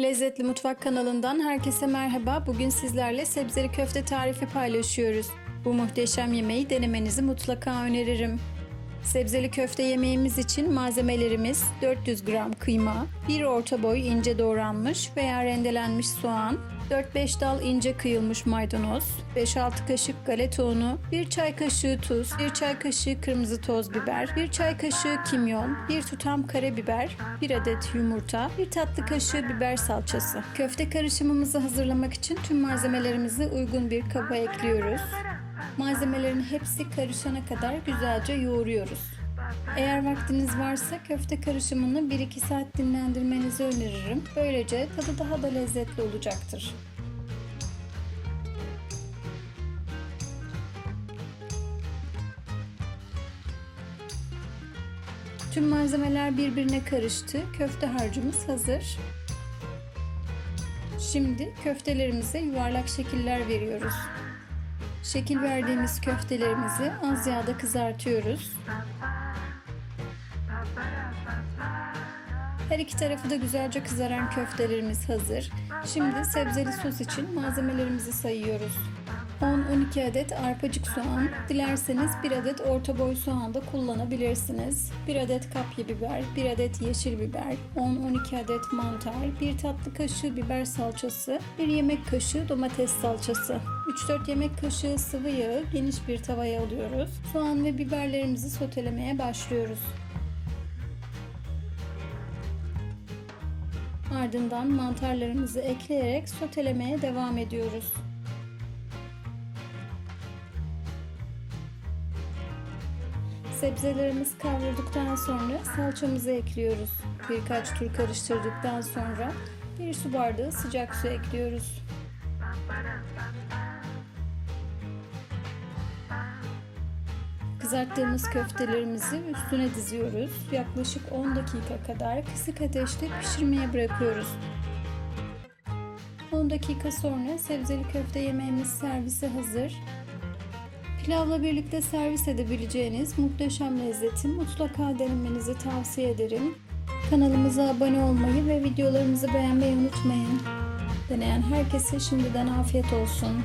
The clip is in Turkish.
Lezzetli Mutfak kanalından herkese merhaba. Bugün sizlerle sebzeli köfte tarifi paylaşıyoruz. Bu muhteşem yemeği denemenizi mutlaka öneririm. Sebzeli köfte yemeğimiz için malzemelerimiz 400 gram kıyma, 1 orta boy ince doğranmış veya rendelenmiş soğan, 4-5 dal ince kıyılmış maydanoz, 5-6 kaşık galeta unu, 1 çay kaşığı tuz, 1 çay kaşığı kırmızı toz biber, 1 çay kaşığı kimyon, 1 tutam karabiber, 1 adet yumurta, 1 tatlı kaşığı biber salçası. Köfte karışımımızı hazırlamak için tüm malzemelerimizi uygun bir kaba ekliyoruz. Malzemelerin hepsi karışana kadar güzelce yoğuruyoruz. Eğer vaktiniz varsa köfte karışımını 1-2 saat dinlendirmenizi öneririm. Böylece tadı daha da lezzetli olacaktır. Tüm malzemeler birbirine karıştı. Köfte harcımız hazır. Şimdi köftelerimize yuvarlak şekiller veriyoruz. Şekil verdiğimiz köftelerimizi az yağda kızartıyoruz. Her iki tarafı da güzelce kızaran köftelerimiz hazır. Şimdi sebzeli sos için malzemelerimizi sayıyoruz. 10-12 adet arpacık soğan, dilerseniz 1 adet orta boy soğan da kullanabilirsiniz. 1 adet kapya biber, 1 adet yeşil biber, 10-12 adet mantar, 1 tatlı kaşığı biber salçası, 1 yemek kaşığı domates salçası. 3-4 yemek kaşığı sıvı yağı geniş bir tavaya alıyoruz. Soğan ve biberlerimizi sotelemeye başlıyoruz. Ardından mantarlarımızı ekleyerek sotelemeye devam ediyoruz. Sebzelerimiz kavrulduktan sonra salçamızı ekliyoruz. Birkaç tur karıştırdıktan sonra bir su bardağı sıcak su ekliyoruz. Kızarttığımız köftelerimizi üstüne diziyoruz. Yaklaşık 10 dakika kadar kısık ateşte pişirmeye bırakıyoruz. 10 dakika sonra sebzeli köfte yemeğimiz servise hazır. Pilavla birlikte servis edebileceğiniz muhteşem lezzeti mutlaka denemenizi tavsiye ederim. Kanalımıza abone olmayı ve videolarımızı beğenmeyi unutmayın. Deneyen herkese şimdiden afiyet olsun.